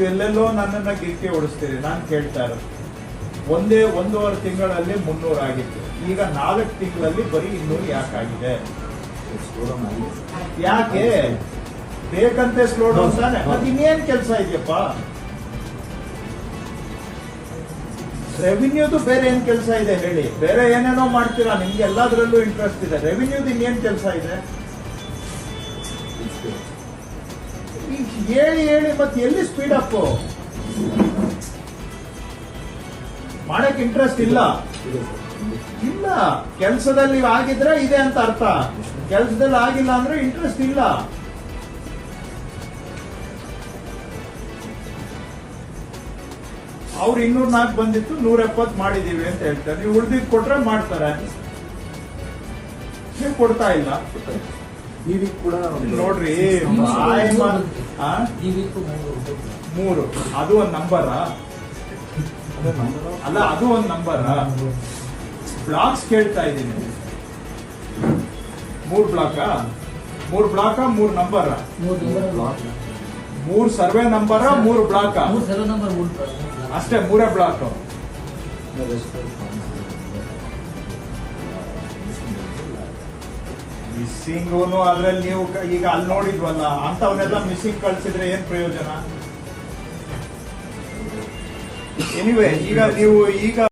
ಎಲ್ಲೆಲ್ಲೋ ನನ್ನನ್ನ ಗಿರಿಕೆ ಓಡಿಸ್ತೀರಿ, ನಾನು ಕೇಳ್ತಾ ಇರೋದು. ಒಂದೇ ಒಂದೂವರೆ ತಿಂಗಳಲ್ಲಿ ಮುನ್ನೂರು ಆಗಿತ್ತು. ಈಗ ನಾಲ್ಕು ತಿಂಗಳಲ್ಲಿ ಬರೀ ಇನ್ನೂರು ಯಾಕಾಗಿದೆ ಯಾಕೆ? ಬೇಕಂತೆ ಸ್ಲೋ ಡೌನ್ ತಾನೆ? ಮತ್ತೆ ಇನ್ನೇನ್ ಕೆಲಸ ಇದೆಯಪ್ಪ? ರೆವಿನ್ಯೂದು ಬೇರೆ ಏನ್ ಕೆಲಸ ಇದೆ ಹೇಳಿ. ಬೇರೆ ಏನೇನೋ ಮಾಡ್ತೀರಾ? ನಿಮ್ಗೆ ಎಲ್ಲಾದ್ರಲ್ಲೂ ಇಂಟ್ರೆಸ್ಟ್ ಇದೆ. ರೆವಿನ್ಯೂದು ಇನ್ನೇನ್ ಕೆಲಸ ಇದೆ? ಹೇಳಿ ಹೇಳಿ, ಮತ್ತೆ ಎಲ್ಲಿ ಸ್ಪೀಡ್ ಅಪ್ ಮಾಡಕ್ ಇಂಟ್ರೆಸ್ಟ್ ಇಲ್ಲ. ಇಲ್ಲ. ಕೆಲಸದಲ್ಲಿ ಆಗಿದ್ರೆ ಇದೆ ಅಂತ ಅರ್ಥ. ಕೆಲಸದಲ್ಲಿ ಆಗಿಲ್ಲ ಅಂದ್ರೆ ಇಂಟ್ರೆಸ್ಟ್ ಇಲ್ಲ. ಅವ್ರು ಇನ್ನೂರ್ ನಾಲ್ಕು ಬಂದಿತ್ತು ನೂರ ಎಪ್ಪತ್ತು ಮಾಡಿದೀವಿ ಅಂತ ಹೇಳ್ತಾರೆ. ನೀವು ಉಳ್ದಿದ್ ಕೊಟ್ರೆ ಮಾಡ್ತಾರೆ. ನೀವು ಕೊಡ್ತಾ ಇಲ್ಲ. ಈ ವೀಕ್ ಕೂಡ ನೋಡ್ರಿ ಮೂರು ಅದು ಒಂದ್ ನಂಬರ್. ಅದೇ ನಂಬರ್ ಅಲ್ಲ ಅದು ಒಂದ್ ನಂಬರ್. ಬ್ಲಾಕ್ಸ್ ಕೇಳ್ತಾ ಇದ್ದೀನಿ. ಮೂರ್ ಬ್ಲಾಕ? ಮೂರ್ ಬ್ಲಾಕ ಮೂರ್ ನಂಬರ್? ಮೂರು ನಂಬರ್ ಬ್ಲಾಕ್. ಮೂರ್ ಸರ್ವೆ ನಂಬರ್ ಮೂರು ಬ್ಲಾಕ್? ಮೂರು ಸೆವೆನ್ ನಂಬರ್ ಮೂರು ಅಷ್ಟೇ ಮೂರೇ ಬ್ಲಾಕ್. ಮಿಸ್ಸಿಂಗ್ ಅದ್ರಲ್ಲಿ ನೀವು ಈಗ ಅಲ್ಲಿ ನೋಡಿದ್ವಲ್ಲ ಅಂತವನ್ನೆಲ್ಲ ಮಿಸ್ಸಿಂಗ್ ಕಳ್ಸಿದ್ರೆ ಏನ್ ಪ್ರಯೋಜನ? ಎನಿವೆ ಈಗ ನೀವು ಈಗ